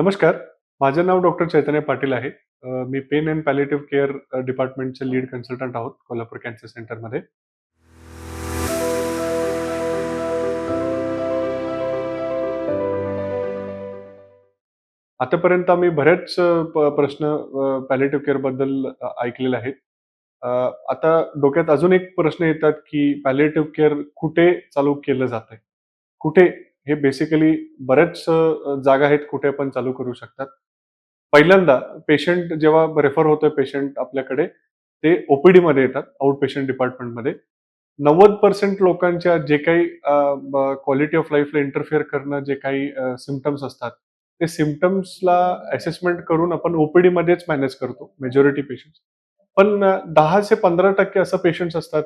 नमस्कार. माझं नाव डॉक्टर चैतन्य पाटील आहे. मी पेन अँड पॅलेटिव्ह केअर डिपार्टमेंटचे लीड कन्सल्टंट आहोत कोल्हापूर कॅन्सर सेंटरमध्ये. आतापर्यंत आम्ही बरेच प्रश्न पॅलेटिव्ह केअरबद्दल ऐकलेले आहेत. आता डोक्यात अजून एक प्रश्न येतात की पॅलेटिव्ह केअर कुठे चालू केलं जात आहे कुठे हे बेसिकली बरेच जागा आहेत कुठे पण चालू करू शकतात. पहिल्यांदा पेशंट जेव्हा रेफर होतोय पेशंट आपल्याकडे ते ओपीडी मध्ये येतात आउट पेशंट डिपार्टमेंटमध्ये नव्वद पर्सेंट लोकांच्या जे काही क्वालिटी ऑफ लाईफला इंटरफिअर करणं जे काही सिमटम्स असतात ते सिमटम्सला असेसमेंट करून आपण ओपीडी मध्येच मॅनेज करतो मेजॉरिटी पेशंट पण दहा ते पंधरा टक्के असं पेशंट्स असतात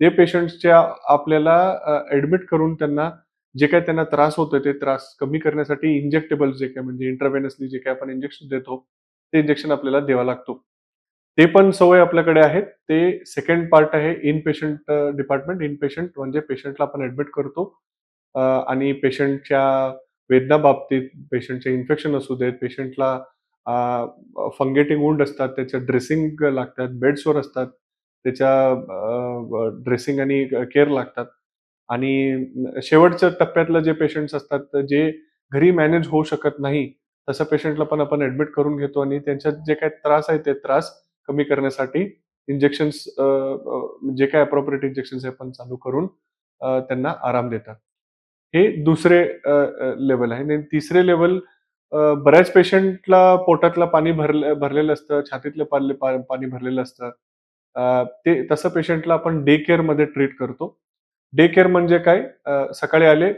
जे पेशंट्सच्या आपल्याला ऍडमिट करून त्यांना जे काय त्यांना त्रास होतोय ते त्रास कमी करण्यासाठी इंजेक्टेबल जे काही म्हणजे इंटरव्हेनसली जे काय आपण इंजेक्शन देतो ते इंजेक्शन आपल्याला द्यावा लागतो. ते पण सवय आपल्याकडे आहेत. ते सेकंड पार्ट आहे inpatient department inpatient म्हणजे पेशंटला आपण ऍडमिट करतो. आणि पेशंटच्या वेदना बाबतीत पेशंटचे इन्फेक्शन असू देत पेशंटला फंगेटिंग वुंड असतात त्याच्या ड्रेसिंग लागतात बेड्सवर असतात त्याच्या ड्रेसिंग आणि केअर लागतात. आणि शेवटच्या टप्प्यातलं जे पेशंट्स असतात जे घरी मॅनेज होऊ शकत नाही तसं पेशंटला पण आपण ऍडमिट करून घेतो आणि त्यांच्यात जे काय त्रास आहे ते त्रास कमी करण्यासाठी इंजेक्शन्स जे काही अप्रोप्रिएट इंजेक्शन्स आहे आपण चालू करून त्यांना आराम देतात. हे दुसरे लेवल आहे. आणि तिसरे लेवल बऱ्याच पेशंटला पोटातलं पाणी भरले भरलेलं असतं छातीतलं पाले- पाणी भरलेलं असतं. ते तसं पेशंटला आपण डे केअरमध्ये ट्रीट करतो. डे केअर म्हणजे काय? सकाळी आले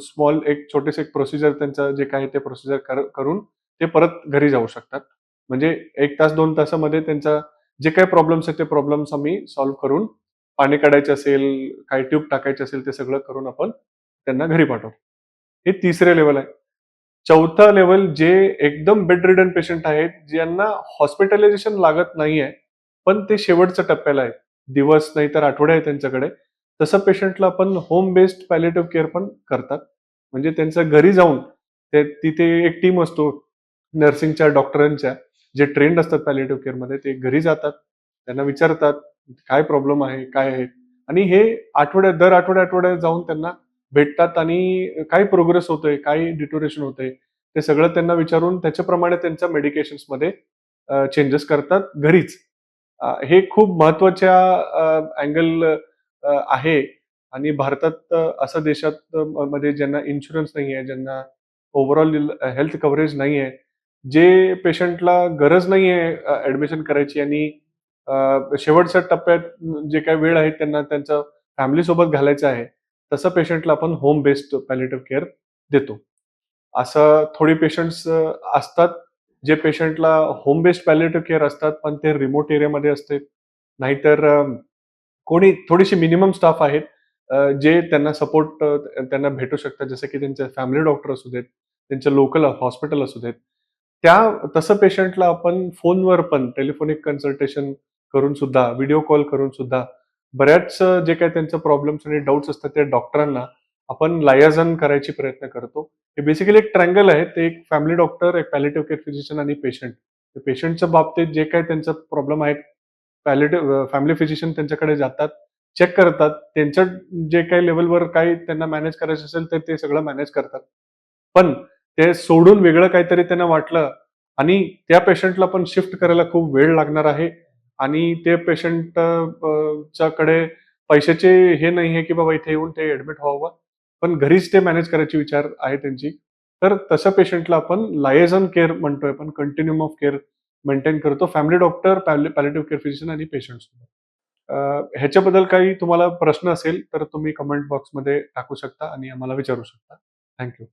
स्मॉल एक छोटेसे एक प्रोसिजर त्यांचं जे काही ते प्रोसिजर करून ते परत घरी जाऊ शकतात. म्हणजे एक तास दोन तासामध्ये त्यांचा जे काही प्रॉब्लेम्स आहेत ते प्रॉब्लेम्स आम्ही सॉल्व्ह करून पाणी काढायचे असेल काही ट्यूब टाकायचे असेल ते सगळं करून आपण त्यांना घरी पाठवतो हे तिसरे लेवल आहे. चौथा लेवल जे एकदम बेड रिडन पेशंट आहेत ज्यांना हॉस्पिटलायझेशन लागत नाहीये पण ते शेवटच्या टप्प्याला आहे दिवस नाही तर आठवडे आहे त्यांच्याकडे. तसं पेशंटला आपण होम बेस्ड पॅलेटिव्ह केअर पण करतात. म्हणजे त्यांचं घरी जाऊन ते तिथे एक टीम असतो नर्सिंगच्या डॉक्टरांच्या जे ट्रेंड असतात पॅलेटिव्ह केअरमध्ये ते घरी जातात त्यांना विचारतात काय प्रॉब्लेम आहे? काय आहे? आणि हे आठवड्यात दर आठवड्या आठवड्यात जाऊन त्यांना भेटतात आणि काय प्रोग्रेस होतोय काय डिटोरेशन होतंय ते सगळं त्यांना विचारून त्याच्याप्रमाणे त्यांच्या मेडिकेशन्समध्ये चेंजेस करतात घरीच. हे खूप महत्त्वाच्या अँगल आहे. आणि भारतात असं देशात मध्ये ज्यांना इन्शुरन्स नाही आहे ज्यांना ओव्हरऑल हेल्थ कव्हरेज नाही आहे जे पेशंटला गरज नाही आहे ऍडमिशन करायची आणि शेवटच्या टप्प्यात जे काही वेळ आहे त्यांना त्यांचं फॅमिली सोबत घालायचं आहे तसं पेशंटला आपण होम बेस्ड पॅलेटिव्ह केअर देतो. असं थोडी पेशंट्स असतात जे पेशंटला होम बेस्ड पॅलेटिव्ह केअर असतात पण ते रिमोट एरियामध्ये असते. नाहीतर कोणी थोडीशी मिनिमम स्टाफ आहेत जे त्यांना सपोर्ट त्यांना भेटू शकतात. जसं की त्यांचे फॅमिली डॉक्टर असू देत त्यांचे लोकल हॉस्पिटल असू देत. त्या तसं पेशंटला आपण फोनवर पण टेलिफोनिक कन्सल्टेशन करून सुद्धा व्हिडिओ कॉल करून सुद्धा बऱ्याच जे काही त्यांचे प्रॉब्लेम्स आणि डाऊट्स असतात त्या डॉक्टरांना आपण लायाजन करायची प्रयत्न करतो. हे बेसिकली एक ट्रँगल आहे. ते एक फॅमिली डॉक्टर एक पॅलेटिव्ह केअर फिजिशियन आणि पेशंट. पेशंटच्या बाबतीत जे काही त्यांचा प्रॉब्लेम आहेत पॅलेटिव्ह फॅमिली फिजिशियन त्यांच्याकडे जातात चेक करतात. त्यांच्या जे काही लेवलवर काही त्यांना मॅनेज करायचं असेल तर ते सगळं मॅनेज करतात. पण ते सोडून वेगळं काहीतरी त्यांना वाटलं आणि त्या पेशंटला पण शिफ्ट करायला खूप वेळ लागणार आहे आणि ते पेशंट च्याकडे पैशाचे हे नाही आहे की बाबा इथे येऊन ते ऍडमिट व्हावं. पण घरीच ते मॅनेज करायची विचार आहे त्यांची. तर तसं पेशंटला आपण लायझन केअर म्हणतोय पण कंटिन्युम ऑफ केअर मेंटेन करतो. Family doctor palliative care physician आणि पेशंट ह्याच्याबद्दल काही तुम्हाला प्रश्न असेल तर तुम्ही कमेंट बॉक्समध्ये टाकू शकता आणि आम्हाला विचारू शकता. थँक्यू